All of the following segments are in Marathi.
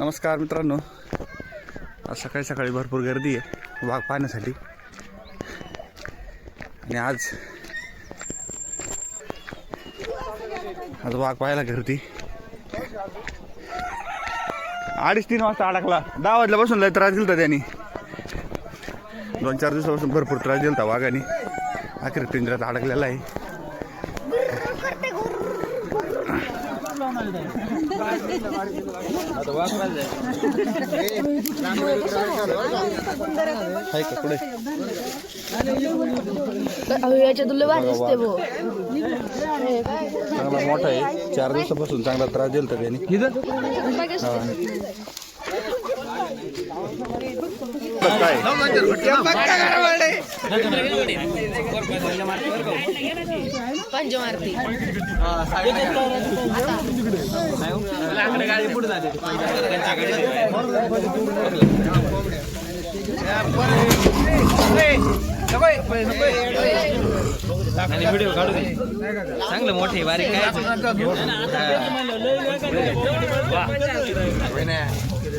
नमस्कार मित्रांनो. आज सकाळी सकाळी भरपूर गर्दी आहे वाघ पाहण्यासाठी. आणि आज आज वाघ पाहायला गर्दी अडीच तीन वाजता अडकला. दहा वाजल्यापासून लय त्रास दिलता त्यांनी. दोन चार दिवसापासून भरपूर त्रास दिलता वाघाने. अखेर पिंजऱ्यात अडकलेला आहे. याच्या तुला भारी दिसते भो चांगला मोठा आहे. चार दिवसापासून चांगला त्रास दिला त्यांनी. काय? पंचमारती आणि व्हिडिओ काढू दे चांगलं मोठे बारीक काय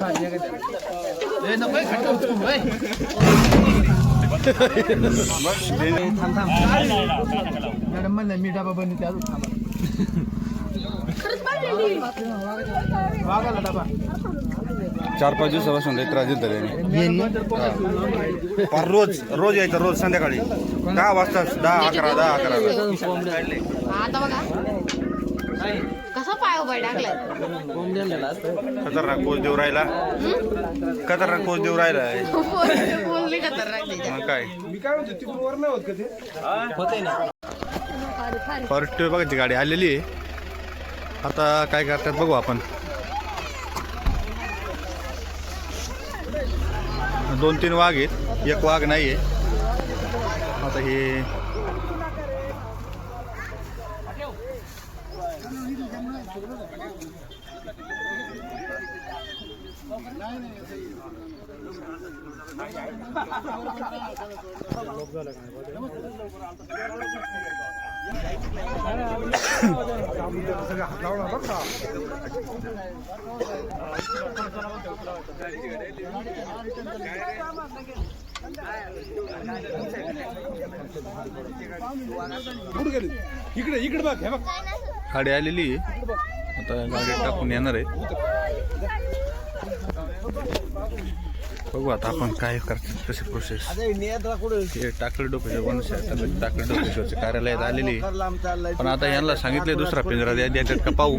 बघा भारी ती कळा ना काय बाय भाऊ चार पाच दिवसापासून लय त्रास त्यांनी. फार रोज रोज यायचं रोज संध्याकाळी. दहा वाजता दहा अकरा दहा अकरा. आता बघा. टाकलाय खतरनाक पोच देऊ राहिला? खतरनाक पोच देऊ राहिला बोलली खतरनाक त्याच्यात. मग काय? होते ना. फॉरेस्ट बघायची गाडी आलेली आहे. आता काय करतात बघू आपण. दोन तीन वाघ आहेत. एक वाघ नाही आहे आता हे कुठे इकडे इकडे बघ हे बघ. गाडी आलेली आहे. आता गाडी टाकून येणार आहे. बघू आता आपण काय करतो कशी प्रोसेस हे टाकळी डोकेश्वर बनवून टाकळी डोकेश्वरच्या कार्यालयात आलेली आहे. पण आता यांना सांगितले दुसरा पिंजरा द्या द्या का पाहू?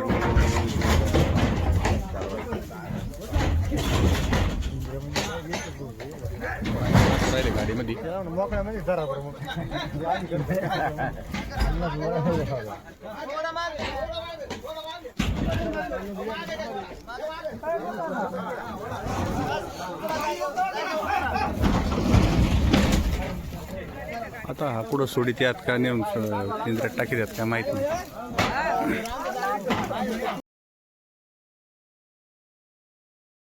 आता हा कुठं सोडित यात का नेऊन पिंजऱ्यात टाकी द्यात काय माहीत नाही.